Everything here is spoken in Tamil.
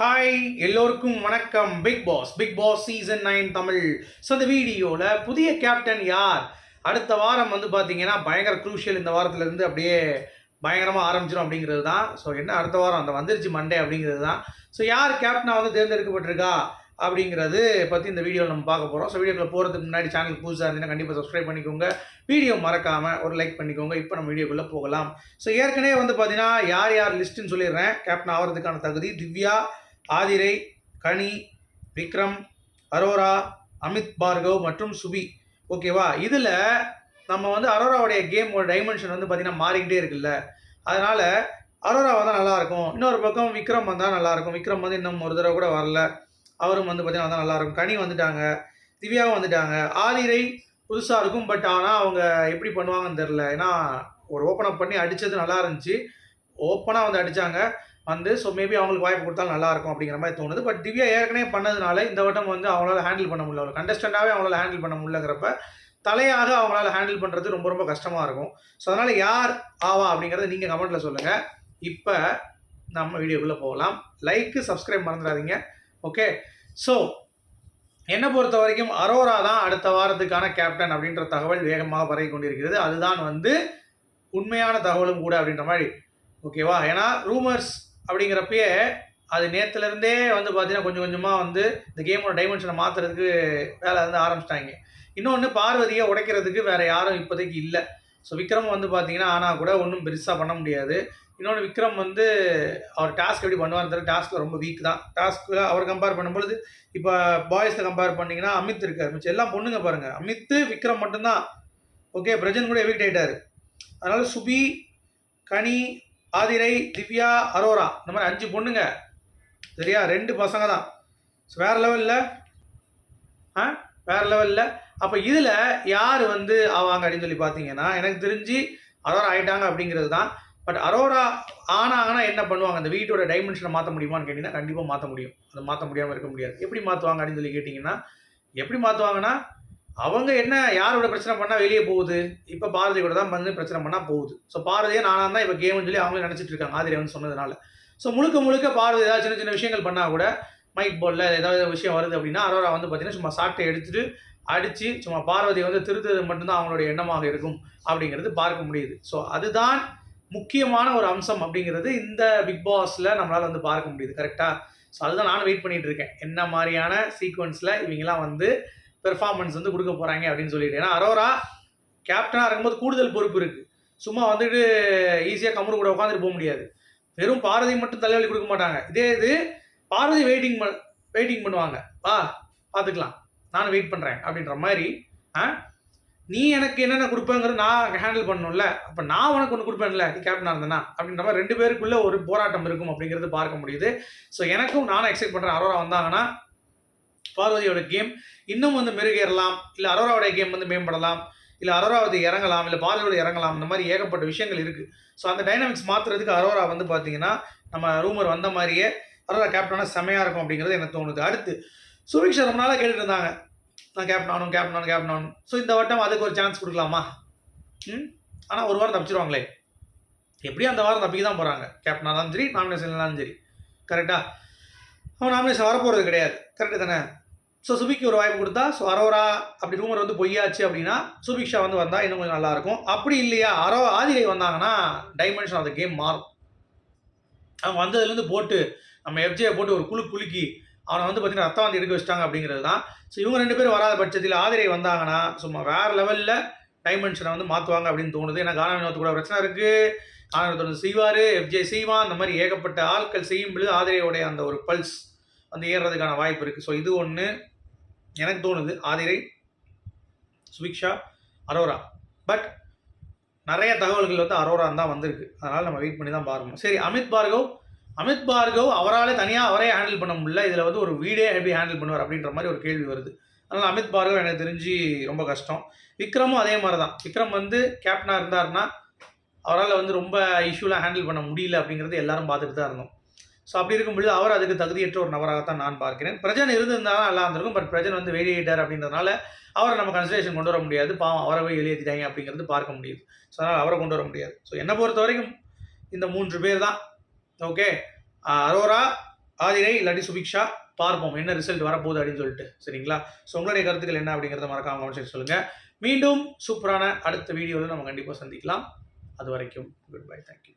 ஹாய் எல்லோருக்கும் வணக்கம். Bigg Boss Bigg Boss season nine Tamil. So இந்த வீடியோவில் புதிய கேப்டன் யார்? அடுத்த வாரம் வந்து பார்த்தீங்கன்னா பயங்கர குரூஷியல் இந்த வாரத்துலேருந்து அப்படியே பயங்கரமாக ஆரம்பிச்சிடும் அப்படிங்கிறது தான் ஸோ என்ன அடுத்த வாரம்? அந்த வந்துருச்சு மண்டே அப்படிங்கிறது தான் ஸோ யார் கேப்டனாக வந்து தேர்ந்தெடுக்கப்பட்டிருக்கா? அப்படிங்கிறது பற்றி இந்த வீடியோவில் நம்ம பார்க்க போகிறோம் ஸோ வீடியோக்குள்ள போகிறதுக்கு முன்னாடி சேனல் புதுசாக இருந்தீங்கன்னா கண்டிப்பாக சப்ஸ்கிரைப் பண்ணிக்கோங்க. வீடியோ மறக்காமல் ஒரு லைக் பண்ணிக்கோங்க. இப்போ நம்ம வீடியோக்குள்ளே போகலாம். ஸோ ஏற்கனவே வந்து பார்த்தீங்கன்னா யார் யார் லிஸ்ட்டுன்னு சொல்லிடுறேன். கேப்டன் ஆகிறதுக்கான தகுதி திவ்யா ஆதிரை கனி விக்ரம் அரோரா அமித் பார்கவ் மற்றும் சுபி. ஓகேவா இதில் நம்ம வந்து அரோராவுடைய கேமோட டைமென்ஷன் வந்து பார்த்திங்கன்னா மாறிக்கிட்டே இருக்குல்ல. அதனால் அரோரா வந்தால் நல்லாயிருக்கும் இன்னொரு பக்கம் விக்ரம் வந்தால் நல்லாயிருக்கும் விக்ரம் வந்து இன்னும் ஒரு தடவை கூட வரல. அவரும் வந்து பார்த்திங்கன்னா வந்தால் நல்லாயிருக்கும் கனி வந்துட்டாங்க. திவ்யாவும் வந்துட்டாங்க. ஆதிரை புதுசாக இருக்கும். பட் ஆனால் அவங்க எப்படி பண்ணுவாங்கன்னு தெரில ஏன்னா ஒரு ஓப்பன் அப் பண்ணி அடித்தது நல்லா இருந்துச்சு. ஓப்பனாக வந்து அடித்தாங்க வந்து ஸோ மேபி அவங்களுக்கு வாய்ப்பு கொடுத்தாலும் நல்லா இருக்கும் அப்படிங்கிற மாதிரி தோணுது. பட் திவ்யா ஏற்கனவே பண்ணதுனால இந்த வட்டம் வந்து அவங்களால ஹேண்டில் பண்ண முடியல. கண்டஸ்டண்டாகவே அவங்களால ஹேண்டில் பண்ண முடியலங்கிறப்ப தலையாக அவங்களால ஹேண்டில் பண்ணுறது ரொம்ப ரொம்ப கஷ்டமாக இருக்கும். ஸோ அதனால் யார் ஆவா அப்படிங்கிறத நீங்கள் கமெண்ட்டில் சொல்லுங்கள் இப்போ நம்ம வீடியோக்குள்ளே போகலாம். லைக்கு சப்ஸ்கிரைப் மறந்துடாதீங்க. ஓகே ஸோ என்னை பொறுத்த வரைக்கும் அரோரா தான் அடுத்த வாரத்துக்கான கேப்டன் அப்படின்ற தகவல் வேகமாக பரவி கொண்டிருக்கிறது. அதுதான் வந்து உண்மையான தகவலும் கூட அப்படின்ற மாதிரி. ஓகேவா ஏன்னா ரூமர்ஸ் அப்படிங்கிறப்பயே அது நேற்றுலேருந்தே வந்து பார்த்தீங்கன்னா கொஞ்சம் கொஞ்சமாக வந்து இந்த கேமோட டைமென்ஷனை மாற்றுறதுக்கு வேலை வந்து ஆரம்பிச்சிட்டாங்க. இன்னொன்று பார்வதியை உடைக்கிறதுக்கு வேறு யாரும் இப்போதைக்கு இல்லை. ஸோ விக்ரம் வந்து பார்த்தீங்கன்னா ஆனால் கூட ஒன்றும் பெருசாக பண்ண முடியாது. இன்னொன்று விக்ரம் வந்து அவர் டாஸ்க் எப்படி பண்ணுவார் தெரியல. டாஸ்க்கில் ரொம்ப வீக் தான். டாஸ்க்கில் அவர் கம்பேர் பண்ணும்பொழுது இப்போ பாய்ஸில் கம்பேர் பண்ணிங்கன்னா அமித் இருக்கார். மிச்சம் எல்லாம் பொண்ணுங்க பாருங்கள் அமித்து விக்ரம் மட்டும்தான். ஓகே பிரஜன் கூட எவிக்ட் ஆகிட்டார் அதனால் சுபி கனி ஆதிரை திவ்யா அரோரா. இந்த மாதிரி அஞ்சு பொண்ணுங்க. சரியா? ரெண்டு பசங்க தான் ஸோ வேறு லெவலில் ஆ? வேறு லெவலில் அப்போ இதில் யார் வந்து ஆவாங்க அப்படின்னு சொல்லி பார்த்தீங்கன்னா எனக்கு தெரிஞ்சு அரோரா ஆயிட்டாங்க அப்படிங்கிறது தான். பட் அரோரா ஆனாங்கன்னா என்ன பண்ணுவாங்க? அந்த வீட்டோட டைமென்ஷனை மாற்ற முடியுமான்னு கேட்டிங்கன்னா கண்டிப்பாக மாற்ற முடியும். அதை மாற்ற முடியாமல் இருக்க முடியாது. எப்படி மாற்றுவாங்க அப்படின்னு சொல்லி கேட்டிங்கன்னா எப்படி மாற்றுவாங்கன்னா அவங்க என்ன யாரோட பிரச்சனை பண்ணால் வெளியே போகுது? இப்போ பாரதி கூட தான் வந்து பிரச்சனை பண்ணால் போகுது. ஸோ பாரதியே நானாக தான் இப்போ கேம்னு சொல்லி அவங்களே நினச்சிட்டு இருக்காங்க ஆதிரி வந்து சொன்னதுனால. ஸோ முழுக்க முழுக்க பாரதி ஏதாவது சின்ன சின்ன விஷயங்கள் பண்ணால் கூட மைக் போர்டில் ஏதாவது விஷயம் வருது அப்படின்னா அரோரா வந்து பார்த்தீங்கன்னா சும்மா சாட்டை எடுத்துட்டு அடித்து சும்மா பார்வதி வந்து திருத்தது மட்டும்தான் அவங்களுடைய எண்ணமாக இருக்கும் அப்படிங்கிறது பார்க்க முடியுது. ஸோ அதுதான் முக்கியமான ஒரு அம்சம் அப்படிங்கிறது இந்த பிக் பாஸில் நம்மளால் வந்து பார்க்க முடியுது. கரெக்டாக ஸோ அதுதான் நானும் வெயிட் பண்ணிகிட்டு இருக்கேன். என்ன மாதிரியான சீக்வன்ஸில் இவங்கெல்லாம் வந்து பெர்ஃபார்மன்ஸ் வந்து கொடுக்க போகிறாங்க அப்படின்னு சொல்லிட்டு. ஏன்னா அரோரா கேப்டனாக இருக்கும்போது கூடுதல் பொறுப்பு இருக்குது சும்மா வந்துட்டு ஈஸியாக கம்முரு கூட உட்காந்துட்டு போக முடியாது. வெறும் பாரதி மட்டும் தலைவலி கொடுக்க மாட்டாங்க. இதே இது பாரதி வெயிட்டிங் பண் வெயிட்டிங் பண்ணுவாங்க. வா பார்த்துக்கலாம் நானும் வெயிட் பண்ணுறேன் அப்படின்ற மாதிரி ஆ? நீ எனக்கு என்னென்ன கொடுப்பேங்கிறது நான் ஹேண்டில் பண்ணணும்ல. அப்போ நான் உனக்கு ஒன்று கொடுப்பேன்ல நீ கேப்டனாக இருந்தேனா அப்படின்ற மாதிரி ரெண்டு பேருக்குள்ளே ஒரு போராட்டம் இருக்கும் அப்படிங்கிறது பார்க்க முடியுது. ஸோ எனக்கும் நானும் எக்ஸைட் பண்ணுறேன் அரோரா வந்தாங்கன்னா பார்வதியோட கேம் இன்னும் வந்து மெருகேறலாம் இல்லை அரோராவுடைய கேம் வந்து மேம்படலாம் இல்லை அரோராவது இறங்கலாம் இல்லை பார்வதியோட இறங்கலாம் இந்த மாதிரி ஏகப்பட்ட விஷயங்கள் இருக்குது ஸோ அந்த டைனாமிக்ஸ் மாற்றுறதுக்கு அரோரா வந்து பார்த்தீங்கன்னா நம்ம ரூமர் வந்த மாதிரியே அரோரா கேப்டனாக செமையாக இருக்கும் அப்படிங்கிறது எனக்கு தோணுது. அடுத்து சுரீக்ஷா ரொம்ப நாளாக கேட்டுட்டு இருந்தாங்க. நான் கேப்டன் ஆகணும் கேப்டன் ஆகணும் கேப்டன் ஆகணும். ஸோ இந்த வட்டம் அதுக்கு ஒரு சான்ஸ் கொடுக்கலாமா? ம்? ஆனால் ஒரு வாரம் தப்பிச்சிருவாங்களே. எப்படியும் அந்த வாரம் தப்பிக்க தான் போகிறாங்க கேப்டனாக இருந்தாலும் சரி நாமினேஷன் இருந்தாலும் சரி. கரெக்டாக அவன் நாமினேஷன் வரப்போகிறது கிடையாது. கரெக்டு தானே? ஸோ சுபிக்கு ஒரு வாய்ப்பு கொடுத்தா ஸோ அரோரா அப்படி ரூமர் வந்து பொய்யாச்சு அப்படின்னா சுபிக்ஷா வந்து வந்தால் இன்னும் கொஞ்சம் நல்லாயிருக்கும் அப்படி இல்லையா அரோ ஆதிரை வந்தாங்கன்னா டைமென்ஷன் ஆஃப் த கேம் மாறும். அவங்க வந்ததுலேருந்து போட்டு நம்ம எஃப்ஜியை போட்டு ஒரு குழு குலுக்கி அவனை வந்து பார்த்தீங்கன்னா ரத்தம் வந்து எடுக்க வச்சிட்டாங்க அப்படிங்கிறது தான். ஸோ இவங்க ரெண்டு பேரும் வராத பட்சத்தில் ஆதிரை வந்தாங்கன்னா சும்மா வேறு லெவலில் டைமென்ஷனை வந்து மாற்றுவாங்க அப்படின்னு தோணுது. ஏன்னா கானா கூட பிரச்சனை இருக்குது கானா வினோத் செய்வார் எஃப்ஜே செய்வான். அந்த மாதிரி ஏகப்பட்ட ஆட்கள் செய்யும் பொழுது ஆதிரையோடைய அந்த ஒரு பல்ஸ் வந்து ஏறுறதுக்கான வாய்ப்பு இருக்குது ஸோ இது ஒன்று எனக்கு தோணுது ஆதிரை சுபிக்ஷா அரோரா. பட் நிறைய தகவல்கள் வந்து அரோரா தான் வந்திருக்கு. அதனால் நம்ம வெயிட் பண்ணி தான் பார்க்கணும். சரி அமித் பார்கவ். அமித் பார்கவ் அவரால் தனியாக அவரே ஹேண்டில் பண்ண முடியல. இதில் வந்து ஒரு வீடே எப்படி ஹேண்டில் பண்ணுவார் அப்படின்ற மாதிரி ஒரு கேள்வி வருது. அதனால் அமித் பார்கவ் எனக்கு தெரிஞ்சு ரொம்ப கஷ்டம். விக்ரமும் அதே மாதிரி தான் விக்ரம் வந்து கேப்டனாக இருந்தாருன்னா அவரால் வந்து ரொம்ப இஷ்யூலாம் ஹேண்டில் பண்ண முடியல அப்படிங்கிறது எல்லாரும் பார்த்துட்டு தான் இருந்தோம். ஸோ அப்படி இருக்கும்பொழுது அவர் அதுக்கு தகுதியற்ற ஒரு நபராகத்தான் நான் பார்க்கிறேன். பிரஜன் இருந்திருந்தாலும் நல்லா இருந்திருக்கும். பட் பிரஜன் வந்து வெளியிட்டார் அப்படின்றதுனால அவரை நம்ம கன்சிடரேஷன் கொண்டு வர முடியாது. பாவம் அவரை போய் வெளியேற்றிட்டாங்க அப்படிங்கிறது பார்க்க முடியுது. ஸோ அதனால் அவரை கொண்டு வர முடியாது. ஸோ என்னை பொறுத்த வரைக்கும் இந்த மூன்று பேர் தான் ஓகே அரோரா ஆதிரை இல்லாட்டி சுபிக்ஷா பார்ப்போம். என்ன ரிசல்ட் வரப்போகுது அப்படின்னு சொல்லிட்டு. சரிங்களா? ஸோ உங்களுடைய கருத்துக்கள் என்ன அப்படிங்கிறத மறக்காம கமெண்ட் சொல்லுங்கள் மீண்டும் சூப்பரான அடுத்த வீடியோவில் நம்ம கண்டிப்பாக சந்திக்கலாம். அது வரைக்கும் குட் பை தேங்க்யூ